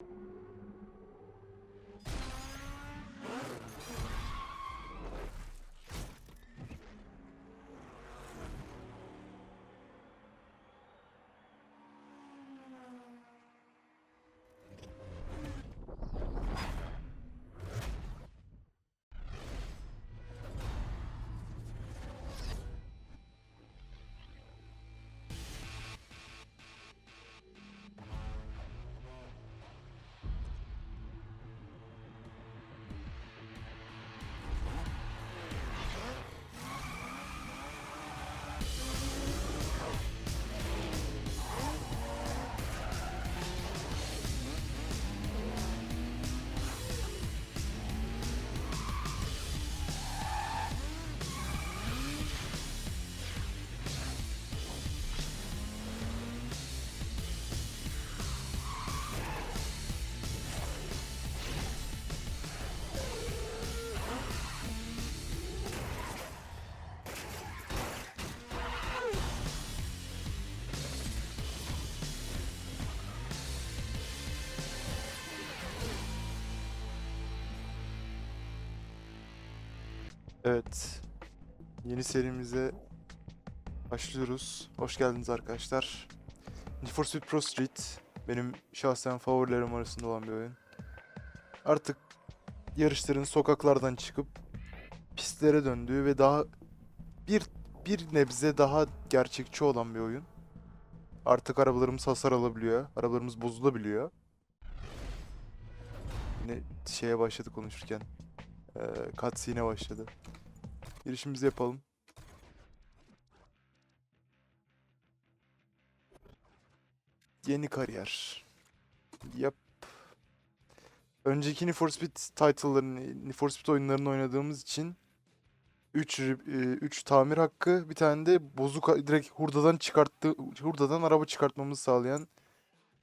you Evet. Yeni serimize başlıyoruz. Hoş geldiniz arkadaşlar. Need for Speed Pro Street benim şahsen favorilerim arasında olan bir oyun. Artık yarışların sokaklardan çıkıp pistlere döndüğü ve daha bir bir nebze daha gerçekçi olan bir oyun. Artık arabalarımız hasar alabiliyor. Arabalarımız bozulabiliyor. Yine şeye başladı konuşurken. Ee, cutscene'e başladı. Girişimizi yapalım. Yeni kariyer. Yap. Önceki Need for Speed title'larını, Need for Speed oyunlarını oynadığımız için 3 3 tamir hakkı, bir tane de bozuk direkt hurdadan çıkarttı hurdadan araba çıkartmamızı sağlayan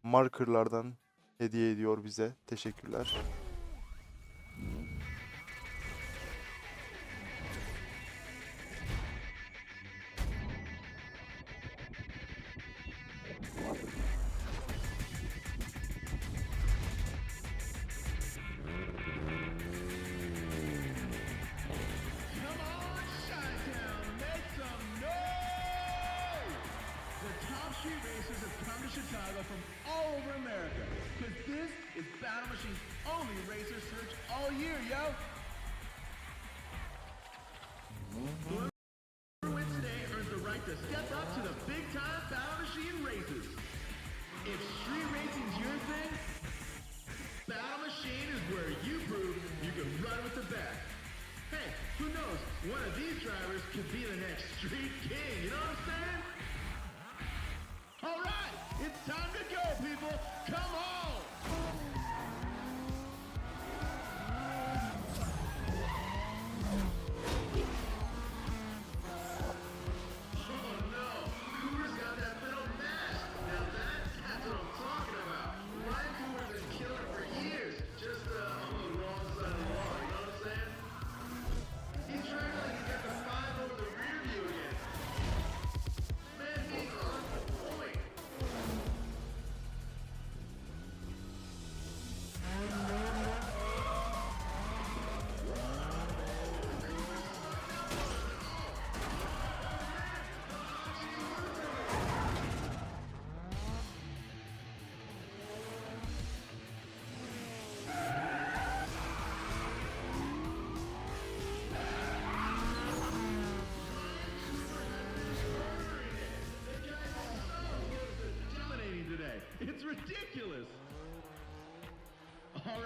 markerlardan hediye ediyor bize. Teşekkürler. Battle Machine's only razor search all year, yo! Whoever wins today earns the right to step up to the big-time Battle Machine races. If street racing's your thing, Battle Machine is where you prove you can run with the best. Hey, who knows? One of these drivers could be the next street king. You know what I'm saying? All right, it's time to go, people.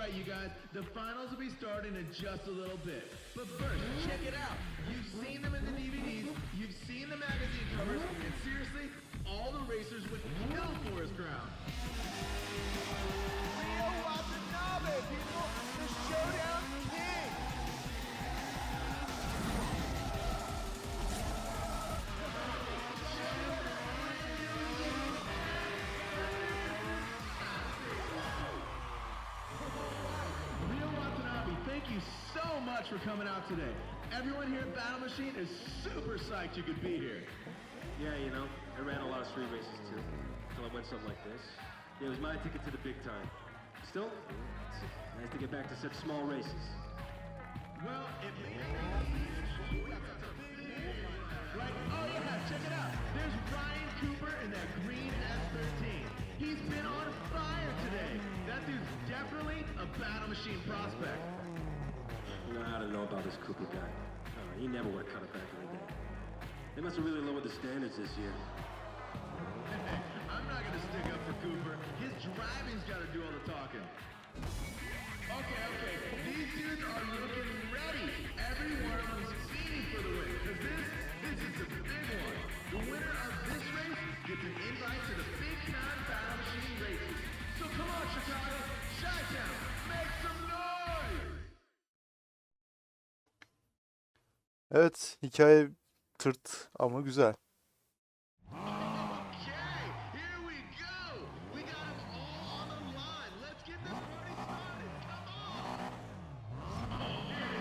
Right, you guys, the finals will be starting in just a little bit. But first, check it out. You've seen them in the DVDs, you've seen the magazine covers, and seriously, all the racers would kill for his crown. Much for coming out today. Everyone here at Battle Machine is super psyched you could be here. Yeah, you know, I ran a lot of street races too. Until I went something like this. Yeah, it was my ticket to the big time. Still, nice to get back to such small races. Well, it may Right, oh yeah, check it out. There's Ryan Cooper in that green S13. He's been on fire today. That dude's definitely a battle machine prospect. You know, I don't know about this Cooper guy. Uh, he never have cut it back in the day. They must have really lowered the standards this year. I'm not gonna stick up for Cooper. His driving's gotta do all the talking. Okay, okay. These dudes are looking ready. Every one of them's fiending for the win. Cause this, this is the big one. The winner of this race gets an invite to the Big Time Battle Machine races. So come on, Chicago, Chi-Town, make Evet, hikaye tırt ama güzel.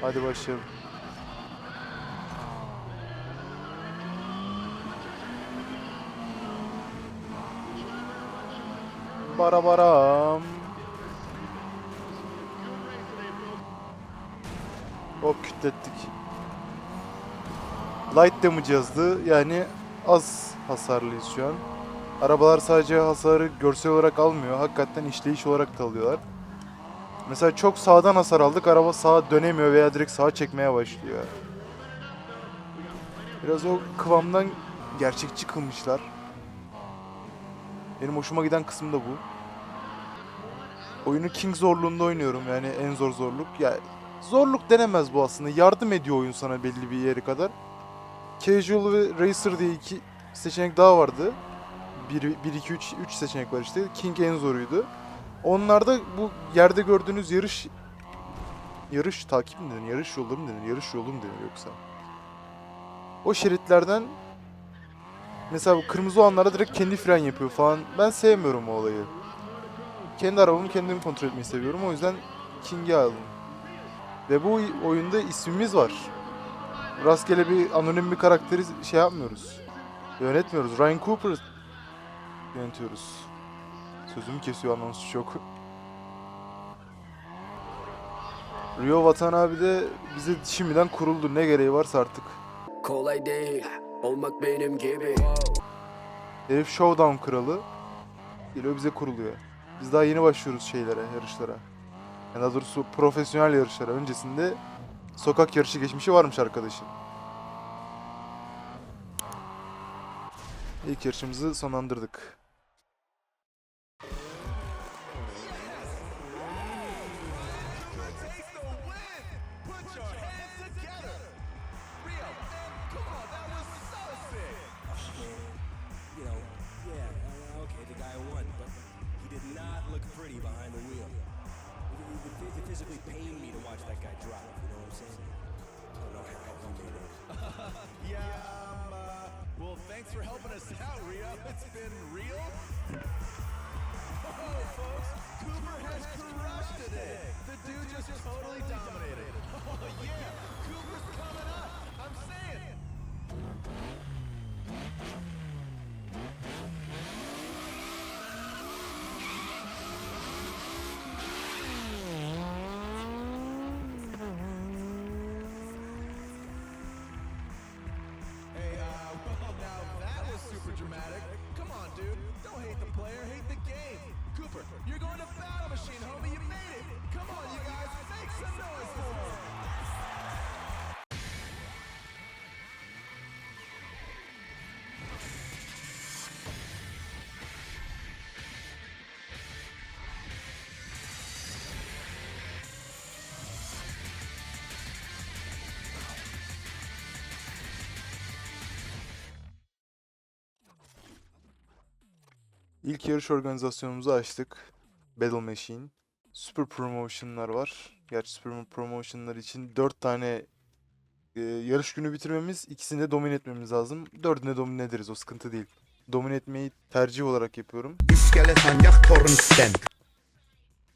Hadi başlayalım. Bara baram. Hop kütlettik. Light damage yazdı. Yani az hasarlıyız şu an. Arabalar sadece hasarı görsel olarak almıyor. Hakikaten işleyiş olarak da alıyorlar. Mesela çok sağdan hasar aldık. Araba sağa dönemiyor veya direkt sağa çekmeye başlıyor. Biraz o kıvamdan gerçekçi kılmışlar. Benim hoşuma giden kısım da bu. Oyunu King zorluğunda oynuyorum yani en zor zorluk. Ya zorluk denemez bu aslında. Yardım ediyor oyun sana belli bir yere kadar. Casual ve Racer diye iki seçenek daha vardı. 1, 1 2, 3, 3 seçenek var işte. King en zoruydu. Onlarda bu yerde gördüğünüz yarış yarış takip mi denir? Yarış yolu mu denir? Yarış yolu mu denir yoksa? O şeritlerden mesela bu kırmızı olanlarda direkt kendi fren yapıyor falan. Ben sevmiyorum o olayı. Kendi arabamı kendim kontrol etmeyi seviyorum. O yüzden King'i aldım. Ve bu oyunda ismimiz var. Rastgele bir anonim bir karakteri şey yapmıyoruz. Yönetmiyoruz. Ryan Cooper yönetiyoruz. Sözümü kesiyor anonsu çok. Rio Watanabe de bize şimdiden kuruldu. Ne gereği varsa artık. Kolay değil olmak benim gibi Herif Showdown kralı. Geliyor bize kuruluyor. Biz daha yeni başlıyoruz şeylere, yarışlara. Yani daha doğrusu profesyonel yarışlara. Öncesinde sokak yarışı geçmişi varmış arkadaşın. İlk yarışımızı sonlandırdık. Thanks for helping us out, Rio. It's been real. Oh, folks, Cooper has crushed today. The dude just totally dominated. Oh, yeah, Cooper's coming up. İlk yarış organizasyonumuzu açtık. Battle Machine. Super Promotion'lar var. Gerçi Super Promotion'lar için 4 tane e, yarış günü bitirmemiz, ikisini de domine etmemiz lazım. Dördüne domine ederiz, o sıkıntı değil. Domine etmeyi tercih olarak yapıyorum.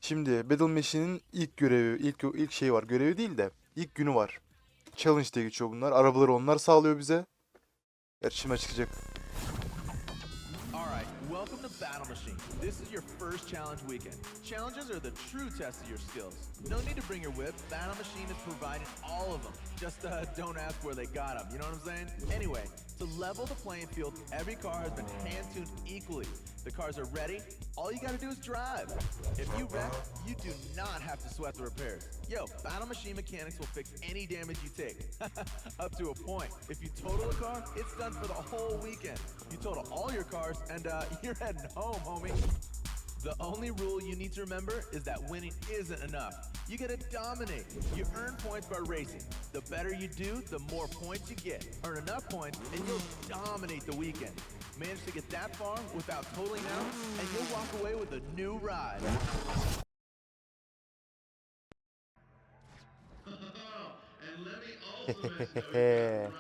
Şimdi Battle Machine'in ilk görevi, ilk ilk şey var. Görevi değil de ilk günü var. Challenge diye geçiyor bunlar. Arabaları onlar sağlıyor bize. Şimdi çıkacak. Battle Machine. This is your first challenge weekend. Challenges are the true test of your skills. No need to bring your whip. Battle Machine is providing all of them. Just uh, don't ask where they got them. You know what I'm saying? Anyway, to level the playing field, every car has been hand-tuned equally. The cars are ready. All you gotta do is drive. If you wreck, do not have to sweat the repairs. Yo, Battle Machine mechanics will fix any damage you take. Up to a point. If you total a car, it's done for the whole weekend. You total all your cars, and uh, you're heading home, homie. The only rule you need to remember is that winning isn't enough. You gotta dominate. You earn points by racing. The better you do, the more points you get. Earn enough points, and you'll dominate the weekend. Manage to get that far without totaling out, and you'll walk away with a new ride.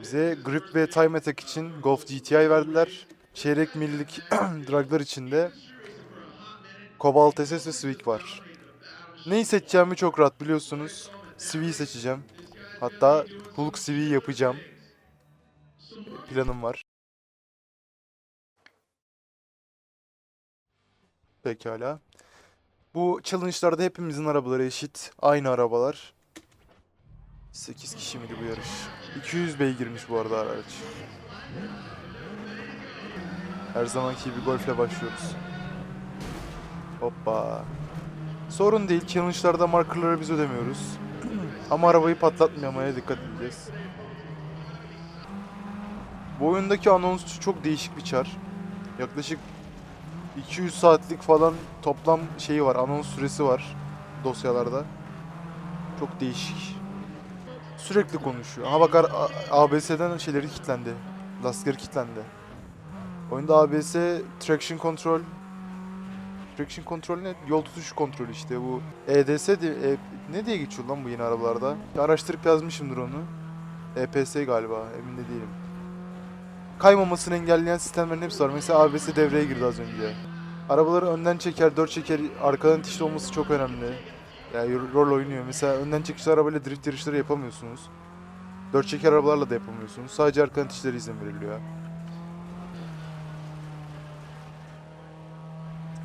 Bize grip ve time attack için Golf GTI verdiler. Çeyrek millik draglar içinde Cobalt SS ve Swick var. Neyi seçeceğimi çok rahat biliyorsunuz. Swick'i seçeceğim. Hatta Hulk Swick'i yapacağım. Planım var. Pekala. Bu challenge'larda hepimizin arabaları eşit. Aynı arabalar. 8 kişi miydi bu yarış? 200 beygirmiş bu arada araç. Her zamanki gibi golfle başlıyoruz. Hoppa. Sorun değil. Challenge'larda markerları biz ödemiyoruz. Ama arabayı patlatmamaya dikkat edeceğiz. Bu oyundaki anonsçu çok değişik bir çar. Yaklaşık 200 saatlik falan toplam şeyi var. Anons süresi var dosyalarda. Çok değişik. Sürekli konuşuyor. Aha bak A- ABS'den şeyleri kilitlendi. Lastikleri kilitlendi. Oyunda ABS traction control traction control ne? Yol tutuş kontrolü işte bu. EDS diye, e- ne diye geçiyor lan bu yeni arabalarda? Araştırıp yazmışımdır onu. EPS galiba emin de değilim. Kaymamasını engelleyen sistemlerin hepsi var. Mesela ABS devreye girdi az önce. Arabaları önden çeker, dört çeker, arkadan itişli olması çok önemli. Yani rol oynuyor. Mesela önden çekişli arabayla drift yarışları yapamıyorsunuz. Dört çeker arabalarla da yapamıyorsunuz. Sadece arkadan itişlere izin veriliyor.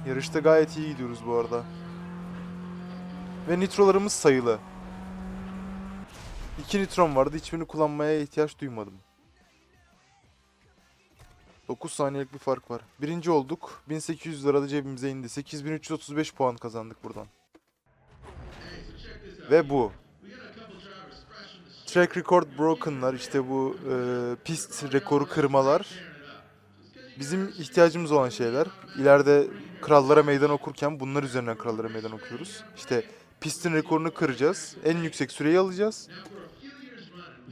Yarışta gayet iyi gidiyoruz bu arada. Ve nitrolarımız sayılı. İki nitrom vardı. Hiçbirini kullanmaya ihtiyaç duymadım. 9 saniyelik bir fark var. Birinci olduk. 1800 lira da cebimize indi. 8335 puan kazandık buradan. Ve bu. Track record broken'lar işte bu e, pist rekoru kırmalar bizim ihtiyacımız olan şeyler. İleride krallara meydan okurken bunlar üzerinden krallara meydan okuyoruz. İşte pistin rekorunu kıracağız. En yüksek süreyi alacağız.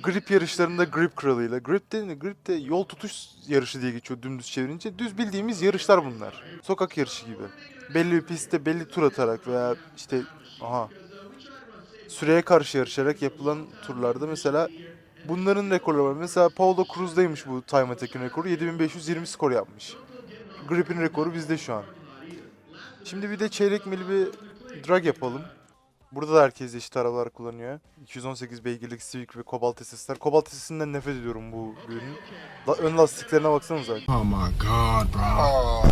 Grip yarışlarında grip kralıyla. Grip de, grip de yol tutuş yarışı diye geçiyor dümdüz çevirince. Düz bildiğimiz yarışlar bunlar. Sokak yarışı gibi. Belli bir pistte belli tur atarak veya işte aha süreye karşı yarışarak yapılan turlarda mesela bunların rekorları var. Mesela Paulo Cruz'daymış bu time attack'in rekoru. 7520 skor yapmış. Grip'in rekoru bizde şu an. Şimdi bir de çeyrek mil bir drag yapalım. Burada da herkes eşit arabalar kullanıyor. 218 beygirlik Civic ve Cobalt SS'ler. Cobalt SS'inden nefret ediyorum bu ürünün. La- ön lastiklerine baksanıza. Oh my god, bro.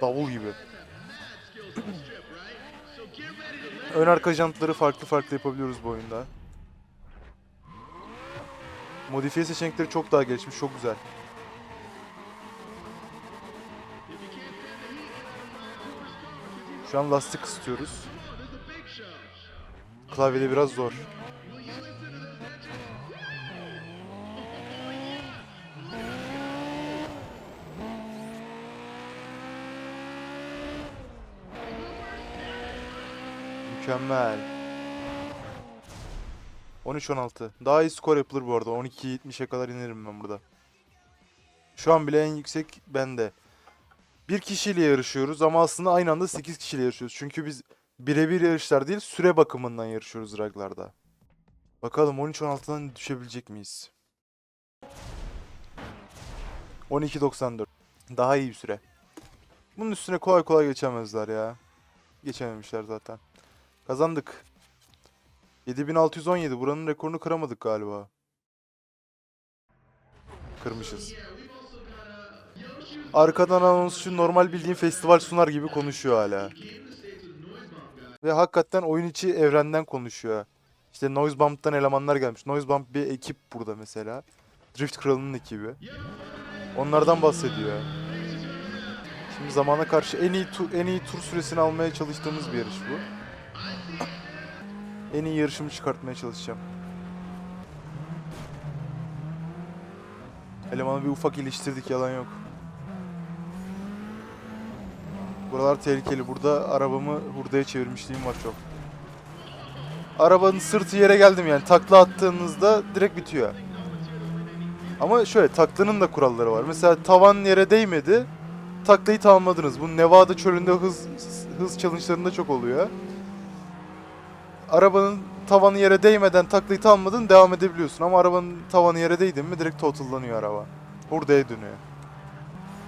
Davul gibi. Ön arka jantları farklı farklı yapabiliyoruz bu oyunda. Modifiye seçenekleri çok daha gelişmiş, çok güzel. Şu an lastik ısıtıyoruz. Klavyede biraz zor. Mükemmel. 13-16. Daha iyi skor yapılır bu arada. 12-70'e kadar inerim ben burada. Şu an bile en yüksek bende. Bir kişiyle yarışıyoruz ama aslında aynı anda 8 kişiyle yarışıyoruz. Çünkü biz birebir yarışlar değil süre bakımından yarışıyoruz raglarda. Bakalım 13-16'dan düşebilecek miyiz? 12.94. Daha iyi bir süre. Bunun üstüne kolay kolay geçemezler ya. Geçememişler zaten. Kazandık. 7617. Buranın rekorunu kıramadık galiba. Kırmışız. Arkadan anonsçu normal bildiğin festival sunar gibi konuşuyor hala. Ve hakikaten oyun içi evrenden konuşuyor. İşte Noisebump'tan elemanlar gelmiş. Noisebump bir ekip burada mesela. Drift Kralı'nın ekibi. Onlardan bahsediyor. Şimdi zamana karşı en iyi en iyi tur süresini almaya çalıştığımız bir yarış bu. En iyi yarışımı çıkartmaya çalışacağım. Elemanı bir ufak iliştirdik yalan yok. Buralar tehlikeli. Burada arabamı hurdaya çevirmişliğim var çok. Arabanın sırtı yere geldim yani. Takla attığınızda direkt bitiyor. Ama şöyle taklının da kuralları var. Mesela tavan yere değmedi. Taklayı tamamladınız. Bu Nevada çölünde hız hız challenge'larında çok oluyor. Arabanın tavanı yere değmeden taklayı tamamladın devam edebiliyorsun. Ama arabanın tavanı yere değdin mi direkt totallanıyor araba. Hurdaya dönüyor.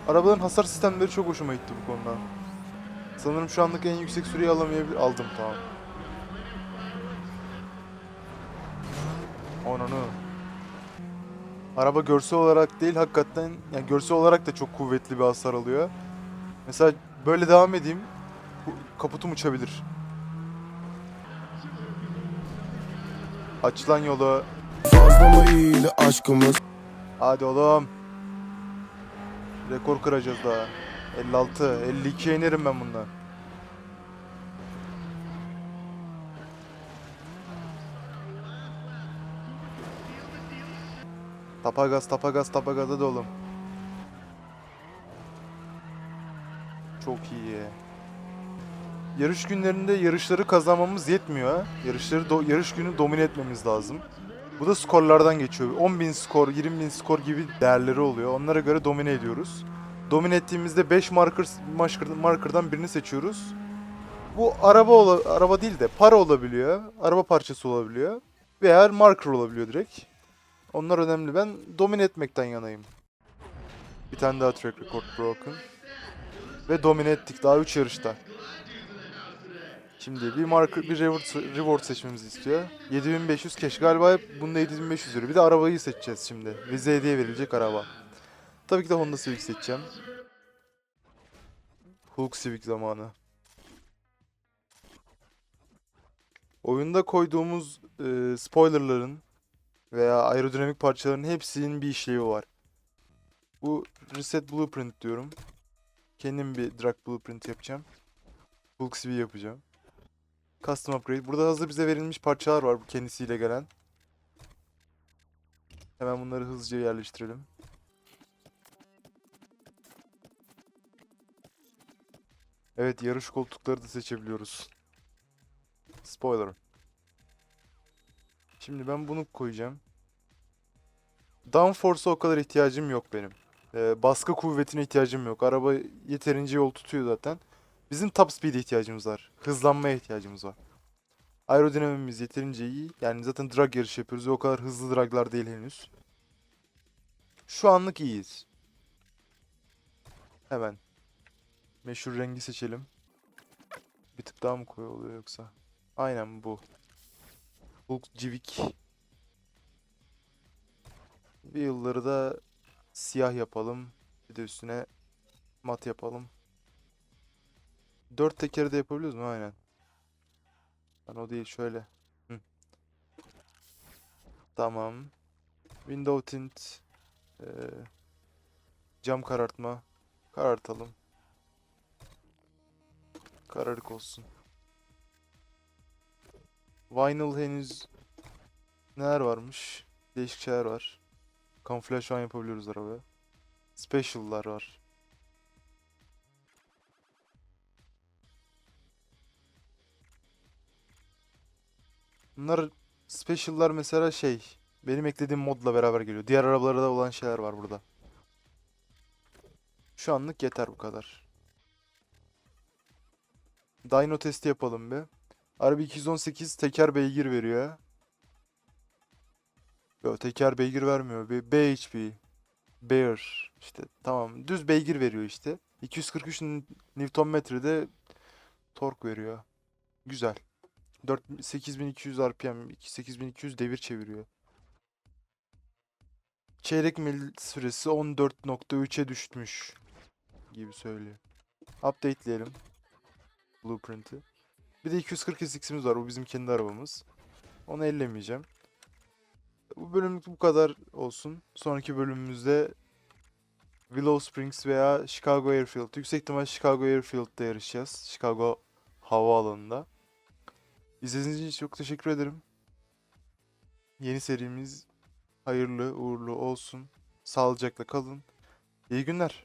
Arabaların hasar sistemleri çok hoşuma gitti bu konuda. Sanırım şu anlık en yüksek süreyi alamayabilir. Aldım tamam. Onunu. Araba görsel olarak değil hakikaten yani görsel olarak da çok kuvvetli bir hasar alıyor. Mesela böyle devam edeyim. Kaputum uçabilir. Açılan yolu. Fazla mı iyiydi aşkımız? Hadi oğlum. Rekor kıracağız daha. 56, 52'ye inerim ben bundan. Tapa gaz, tapa gaz, tapa gaz hadi oğlum. Çok iyi. Yarış günlerinde yarışları kazanmamız yetmiyor. Yarışları do- yarış günü domine etmemiz lazım. Bu da skorlardan geçiyor. 10.000 skor, 20.000 skor gibi değerleri oluyor. Onlara göre domine ediyoruz. Domine ettiğimizde 5 marker, marker markerdan birini seçiyoruz. Bu araba ola- araba değil de para olabiliyor. Araba parçası olabiliyor. Veya marker olabiliyor direkt. Onlar önemli. Ben domine etmekten yanayım. Bir tane daha track record broken. Ve domine ettik daha 3 yarışta. Şimdi bir marker, bir reward, reward seçmemizi istiyor. 7500 cash. Galiba bunda 7500 lira. Bir de arabayı seçeceğiz şimdi. Bize hediye verilecek araba. Tabii ki de Honda Civic seçeceğim. Hulk Civic zamanı. Oyunda koyduğumuz e, spoilerların veya aerodinamik parçaların hepsinin bir işlevi var. Bu reset blueprint diyorum. Kendim bir drag blueprint yapacağım. Hulk CV yapacağım. Custom upgrade. Burada hazır bize verilmiş parçalar var bu kendisiyle gelen. Hemen bunları hızlıca yerleştirelim. Evet yarış koltukları da seçebiliyoruz. Spoiler. Şimdi ben bunu koyacağım. Downforce'a o kadar ihtiyacım yok benim. Ee, baskı kuvvetine ihtiyacım yok. Araba yeterince yol tutuyor zaten. Bizim top speed'e ihtiyacımız var. Hızlanmaya ihtiyacımız var. Aerodinamimiz yeterince iyi. Yani zaten drag yarışı yapıyoruz ve o kadar hızlı draglar değil henüz. Şu anlık iyiyiz. Hemen. Meşhur rengi seçelim. Bir tık daha mı koyu oluyor yoksa? Aynen bu. Hulk Civic. Wheel'ları da siyah yapalım. Bir de üstüne mat yapalım. Dört tekeri de yapabiliyoruz mu? Aynen. Ben o değil şöyle. Hı. Tamam. Window tint. Ee, cam karartma. Karartalım. Kararık olsun. Vinyl henüz neler varmış? Değişik şeyler var. Kamuflaj falan yapabiliyoruz arabaya. Special'lar var. Bunlar special'lar mesela şey benim eklediğim modla beraber geliyor. Diğer arabalarda olan şeyler var burada. Şu anlık yeter bu kadar. Dyno testi yapalım bir. Araba 218 teker beygir veriyor. Yo teker beygir vermiyor. Bir BHP. Bear. işte tamam. Düz beygir veriyor işte. 243 Nm tork veriyor. Güzel. 4 8200 RPM, 8200 devir çeviriyor. Çeyrek mil süresi 14.3'e düşmüş. gibi söylüyor. Updateleyelim. Blueprint'i. Bir de 240 SX'imiz var. Bu bizim kendi arabamız. Onu ellemeyeceğim. Bu bölümlük bu kadar olsun. Sonraki bölümümüzde Willow Springs veya Chicago Airfield. Yüksek ihtimal Chicago Airfield'da yarışacağız. Chicago havaalanında. İzlediğiniz için çok teşekkür ederim. Yeni serimiz hayırlı uğurlu olsun. Sağlıcakla kalın. İyi günler.